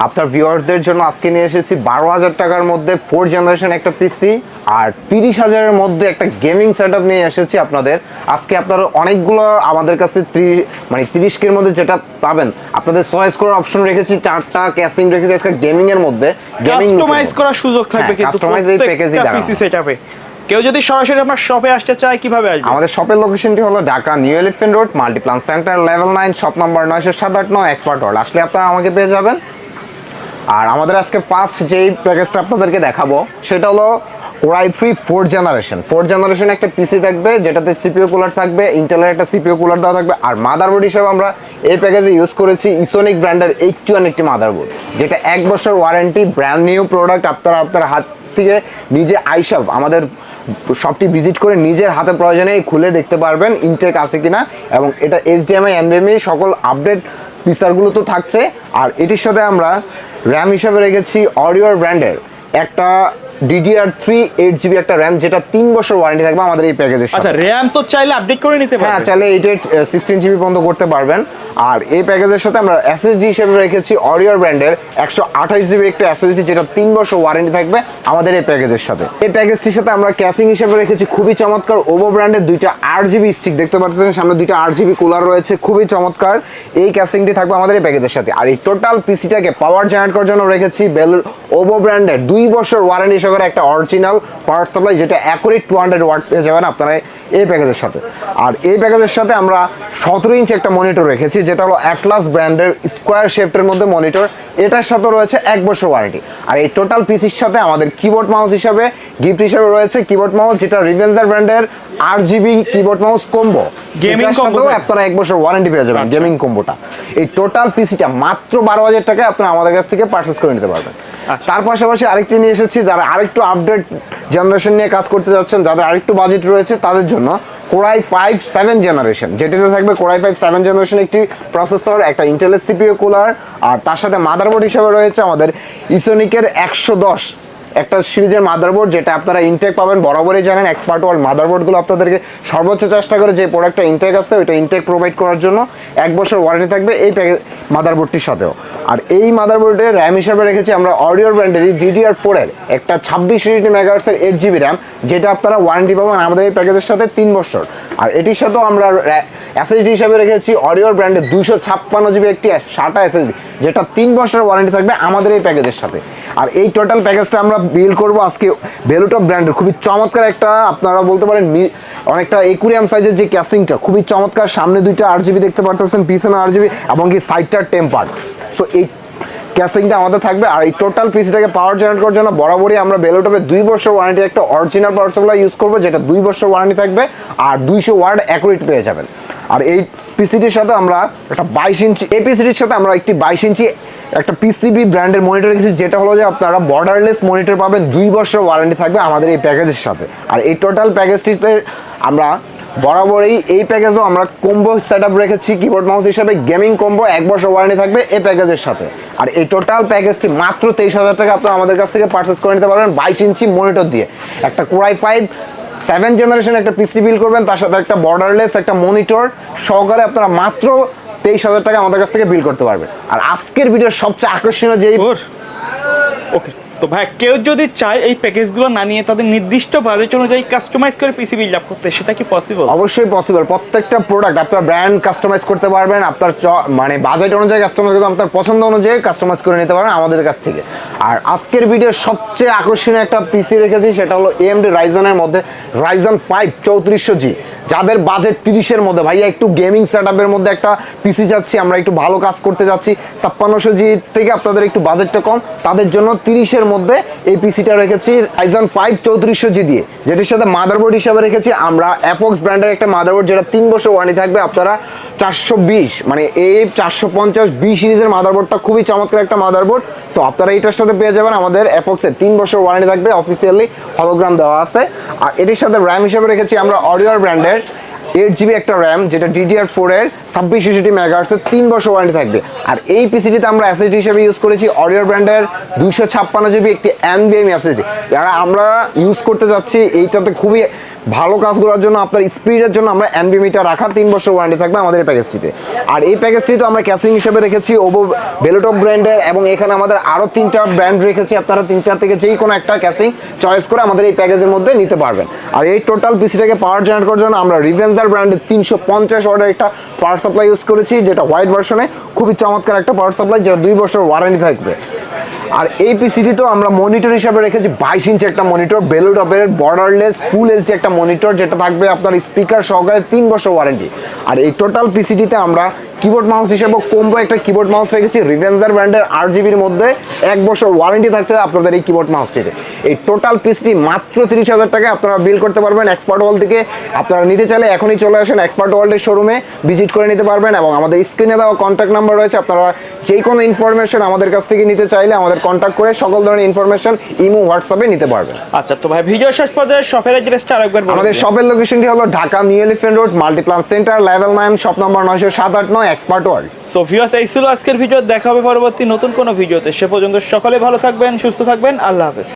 আপনার ভিউয়ার্সদের জন্য আজকে নিয়ে এসেছি বারো হাজার টাকার মধ্যে ফোর জেনারেশন একটা পিসি আর তিরিশ হাজারের মধ্যে একটা গেমিং সেট নিয়ে এসেছি আপনাদের। আজকে আপনারা অনেকগুলো আমাদের কাছে ত্রি- মানে তিরিশ কের মধ্যে যেটা পাবেন আপনাদের চয়েস করার অপশন রেখেছি চারটা ক্যাসিং রেখেছি আজকে গেমিং এর মধ্যে। গেমিং কাস্টমাইজ করার সুযোগ থাকবে হ্যাঁ, কিন্তু এই package-ই পিসি সেটআপে কেউ যদি সরাসরি আপনার শপে আসতে চায় কীভাবে আসবে? আমাদের শপের লোকেশনটি হলো Dhaka new elephant road multiplan center level nine shop number নয়শো সাত আট নয় এক্সপার্ট ওয়ার্ল্ড আসলে আপনারা আমাকে পেয়ে যাবেন। আর আমাদের আজকে ফার্স্ট যেই প্যাকেজটা আপনাদেরকে দেখাবো, সেটা হলো core i three four generation four generation একটা পিসি থাকবে, যেটাতে সিপিও কুলার থাকবে ইন্টেলের একটা সিপিও কুলার দেওয়া থাকবে, আর মাদারবোর্ড হিসেবে আমরা এই প্যাকেজে ইউজ করেছি ইসোনিক ব্র্যান্ডের এইটটি ওয়ান একটি মাদারবোর্ড যেটা এক বছর ওয়ারেন্টি ব্র্যান্ড নিউ প্রোডাক্ট আপনারা আপনার হাত থেকে নিজে আইসব, আমাদের শপটি ভিজিট করে নিজের হাতে প্রয়োজনে খুলে দেখতে পারবেন ইনটেক আছে কিনা, এবং এটা এইচডিএমআই এনবিএমই সকল আপডেট ফিচারগুলো তো থাকছে, আর এটির সাথে আমরা র্যাম হিসাবে রেখেছি অরিওর ব্র্যান্ডের একটা ডিডিআর থ্রি এইট জিবি একটা র্যাম যেটা তিন বছর ওয়ারেন্টি থাকবে আমাদের এই প্যাকেজে আচ্ছা র্যাম তো চাইলে আপডেট করে নিতে পারবেন হ্যাঁ চাইলে এইট এইট সিক্সটিন জিবি পর্যন্ত করতে পারবেন। আর এই প্যাকেজের সাথে আমরা এসএসডি হিসেবে রেখেছি অরিওর ব্র্যান্ডের একশো আঠাশ জিবি একটা এসএসডি যেটা তিন বছর ওয়ারেন্টি থাকবে আমাদের এই প্যাকেজের সাথে। এই প্যাকেজটির সাথে আমরা ক্যাসিং হিসেবে রেখেছি খুবই চমৎকার ওভো ব্র্যান্ডের দুইটা আট জিবি স্টিক দেখতে পাচ্ছেন সামনে দুইটা আট জিবি কুলার রয়েছে, খুবই চমৎকার। এই ক্যাসিংটি থাকবে আমাদের এই প্যাকেজের সাথে। আর এই টোটাল পিসিটাকে পাওয়ার জেনারেট করার জন্য রেখেছি বেলুর ওভো ব্র্যান্ডের দুই বছর ওয়ারেন্টি সহকারে একটা অরিজিনাল পাওয়ার সাপ্লাই যেটা অ্যাকুরেট টু হান্ড্রেড ওয়াট পেয়ে যাবেন। আপনারা এই প্যাকেজের সাথে। আর এই প্যাকেজের সাথে আমরা সতেরো ইঞ্চ একটা মনিটর রেখেছি, যেটা হলো অ্যাটলাস ব্র্যান্ডের স্কোয়ার শেপটের মধ্যে মনিটর এটার সাথে রয়েছে এক বছর ওয়ারেন্টি আর এই টোটাল পিসির সাথে আমাদের কিবোর্ড মাউস হিসাবে গিফট হিসাবে রয়েছে কিবোর্ড মাউস যেটা রিভেন্সার ব্র্যান্ডের R GB keyboard mouse combo Combo সাথেও আপনারা এক বছর ওয়ারেন্টি পেয়ে যাবেন গেমিং কম্বোটা এই টোটাল পিসিটা মাত্র বারো হাজার টাকায় আপনারা আমাদের কাছ থেকে পারচেস করে নিতে পারবেন। আচ্ছা। তার পাশাপাশি আরেকটি নিয়ে এসেছি যারা আরেকটু আপডেট জেনারেশন নিয়ে কাজ করতে যাচ্ছেন যাদের আরেকটু বাজেট রয়েছে তাদের জন্য কোরাই ফাইভ সেভেন জেনারেশন যেটিতে থাকবে core i five seven generation একটি প্রসেসর একটা ইন্টেলের সিপিও কুলার আর তার সাথে মাদারবোর্ড হিসেবে রয়েছে আমাদের ইসোনিকের একশো দশ। একটা সিরিজের মাদারবোর্ড যেটা আপনারা ইনটেক পাবেন, বরাবরই জানেন এক্সপার্ট ওয়ার্ল্ড মাদারবোর্ডগুলো আপনাদেরকে সর্বোচ্চ চেষ্টা করে যে প্রোডাক্টটা ইনটেক আছে, ওইটা ইনটেক প্রোভাইড করার জন্য এক বছর ওয়ারেন্টি থাকবে এই মাদারবোর্ডটির সাথেও। আর এই মাদারবোর্ডের র্যাম হিসাবে রেখেছি আমরা অডিওর ব্র্যান্ডেরই ডিডিআর ফোরের একটা ছাব্বিশ ইউনিটি মেগাহার্সের এইট জিবি র্যাম যেটা আপনারা ওয়ারেন্টি পাবেন আমাদের এই প্যাকেজের সাথে তিন বছর। আর এটির সাথেও আমরা এসএসডি হিসাবে রেখেছি অরিওর ব্র্যান্ডের দুশো ছাপ্পান্ন জিবি একটি সাটা এসএসডি যেটা তিন বছরের ওয়ারেন্টি থাকবে আমাদের এই প্যাকেজের সাথে। আর এই টোটাল প্যাকেজটা আমরা বিল করব আজকে বেলুটপ ব্র্যান্ডের খুবই চমৎকার একটা, আপনারা বলতে পারেন অনেকটা একুরিয়াম সাইজের যে ক্যাসিংটা খুবই চমৎকার। সামনে দুইটা আট জিবি দেখতে পারতেছেন, পিছনে আট জিবি এবং কি সাইডটার টেম্পার সো এই ক্যাসিংটা আমাদের থাকবে। আর এই টোটাল পিসিটাকে পাওয়ার জেনারেট করার জন্য বরাবরই আমরা বেলোটপে দুই বছর ওয়ারেন্টি একটা অরিজিনাল পাওয়ার সাপ্লাই ইউজ করব, যেটা দুই বছর ওয়ারেন্টি থাকবে আর দুইশো ওয়ার্ড অ্যাকুরেট পেয়ে যাবেন। আর এই পিসিটির সাথে আমরা একটা বাইশ ইঞ্চি, এই পিসিটির সাথে আমরা একটি বাইশ ইঞ্চি একটা পিসিবি ব্র্যান্ডের মনিটর রেখেছি, যেটা হলো যে আপনারা বর্ডারলেস মনিটর পাবেন, দুই বছর ওয়ারেন্টি থাকবে আমাদের এই প্যাকেজের সাথে। আর এই টোটাল প্যাকেজটিতে আমরা বরাবরই এই প্যাকেজও আমরা কম্বো সেট রেখেছি কিবোর্ড মাউস হিসাবে গেমিং কম্বো এক বছর ওয়ারেন্টি থাকবে এই প্যাকেজের সাথে। আর এই টোটাল প্যাকেজটি মাত্র তেইশ হাজার টাকা আপনারা আমাদের কাছ থেকে পারচেস করে নিতে পারবেন বাইশ ইঞ্চি মনিটর দিয়ে। একটা কোরাই ফাইভ সেভেন জেনারেশন একটা পিসি বিল করবেন, তার সাথে একটা বর্ডারলেস একটা মনিটর সহকারে আপনারা মাত্র তেইশ হাজার টাকা আমাদের কাছ থেকে বিল করতে পারবেন। আর আজকের ভিডিওর সবচেয়ে আকর্ষণীয় যেই ওকে তো ভাই, কেউ যদি চায় এই প্যাকেজগুলো না নিয়ে তাদের নির্দিষ্ট বাজেট অনুযায়ী কাস্টমাইজ করে পিসি বিল্ড আপ করতে, সেটা কি পসিবল অবশ্যই পসিবল প্রত্যেকটা প্রোডাক্ট আপনার ব্র্যান্ড কাস্টমাইজ করতে পারবেন, আপনার মানে বাজেট অনুযায়ী কাস্টমাইজ করতে আপনার পছন্দ অনুযায়ী কাস্টমাইজ করে নিতে পারবেন আমাদের কাছ থেকে। আর আজকের ভিডিওর সবচেয়ে আকর্ষণীয় একটা পিসি রেখেছি, সেটা হলো এএমডি রাইজনের মধ্যে রাইজন ফাইভ চৌত্রিশশো জি যাদের বাজেট তিরিশের মধ্যে, ভাইয়া একটু গেমিং সেট মধ্যে একটা পিসি যাচ্ছি আমরা একটু ভালো কাজ করতে যাচ্ছি ছাপ্পান্নশো জি থেকে আপনাদের একটু বাজেটটা কম, তাদের জন্য তিরিশের মধ্যে এই পিসিটা রেখেছি রাইজন ফাইভ চৌত্রিশশো জি দিয়ে, যেটির সাথে মাদারবোর্ড হিসাবে রেখেছি আমরা অ্যাফক্স ব্র্যান্ডের একটা মাদারবোর্ড যেটা তিন বছর ওয়ারেন্টি থাকবে, আপনারা চারশো বিশ মানে এই চারশো পঞ্চাশ বি সিরিজের মাদারবোর্ডটা খুবই চমৎকার একটা মাদারবোর্ড সো আপনারা এটার সাথে পেয়ে যাবেন, আমাদের এফক্সের তিন বছর ওয়ারেন্টি থাকবে অফিসিয়ালি হলোগ্রাম দেওয়া আছে। আর এটির সাথে র্যাম হিসাবে রেখেছি আমরা অডিওর ব্র্যান্ডের এইট জিবি একটা র্যাম, যেটা ডিডিআর ফোর এর ছাব্বিশ ইউসিটি মেগাহার্সের তিন বছর ওয়ারেন্টি থাকবে। আর এই পিসিটিতে আমরা এসএসডি হিসেবে ইউজ করেছি অরিয়র ব্র্যান্ডের দুইশো ছাপ্পান্ন জিবি একটি এনবিএম এসএসডি যারা আমরা ইউজ করতে যাচ্ছি, এইটাতে খুবই ভালো কাজগুলোর জন্য, আপনার স্পিডের জন্য আমরা এনবি মিটার রাখা তিন বছর ওয়ারেন্টি থাকবে আমাদের এই প্যাকেজটিতে। আর এই প্যাকেজটি তো আমরা ক্যাসিং হিসেবে রেখেছি ওভো বেলোটপ ব্র্যান্ডের, এবং এখানে আমাদের আরও তিনটা ব্র্যান্ড রেখেছি। আপনারা তিনটা থেকে যেই কোনো একটা ক্যাসিং চয়েস করে আমাদের এই প্যাকেজের মধ্যে নিতে পারবেন। আর এই টোটাল পিসিটাকে পাওয়ার জেনারেট করার জন্য আমরা রিভেন্সার ব্র্যান্ডের তিনশো পঞ্চাশ অর্ডার একটা পাওয়ার সাপ্লাই ইউজ করেছি, যেটা হোয়াইট ভার্সনে খুবই চমৎকার একটা পাওয়ার সাপ্লাই যেটা দুই বছর ওয়ারেন্টি থাকবে। আর এই পিসিটি তো আমরা মনিটর হিসাবে রেখেছি, বাইশ ইঞ্চি একটা মনিটর বেলোটপের বর্ডারলেস ফুল এইচডি একটা মনিটর যেটা থাকবে আপনার স্পিকার সহকারে তিন বছর ওয়ারেন্টি আর এই টোটাল পিসিটিতে আমরা কিবোর্ড মাউস হিসেবে কম্বো একটা কিবোর্ড মাউস রেখেছি রিভেঞ্জার ব্র্যান্ডের আট জিবির মধ্যে এক বছর ওয়ারেন্টি থাকছে আপনাদের এই কিবোর্ড মাউসটিতে এই টোটাল পিসটি মাত্র তিরিশ হাজার টাকায় আপনারা বিল করতে পারবেন এক্সপার্ট ওয়াল থেকে। আপনারা নিতে চাইলে এখনই চলে আসেন এক্সপার্ট ওয়ার্ল্ডের শোরুমে ভিজিট করে নিতে পারবেন এবং আমাদের স্ক্রিনে দেওয়া কন্ট্যাক্ট নাম্বার রয়েছে, আপনারা যে কোনো ইনফরমেশন আমাদের কাছ থেকে নিতে চাইলে আমাদের কন্ট্যাক্ট করে সকল ধরনের ইনফরমেশন ইমো হোয়াটসঅ্যাপে নিতে পারবেন। আচ্ছা তো ভাই ভিডিও শেষ পর্যায়ে শপের অ্যাড্রেসটা আরেকবার বলে আমাদের। শপের লোকেশনটি হলো Dhaka new elephant road multiplan center level nine shop number নয়শো সাত আট নয় এক্সপার্ট ওয়ার্ল্ড সো ভিউয়ার্স এই ছিল আজকের ভিডিও দেখা হবে পরবর্তী নতুন কোনো ভিডিওতে। সে পর্যন্ত সকলে ভালো থাকবেন সুস্থ থাকবেন। আল্লাহ হাফেজ।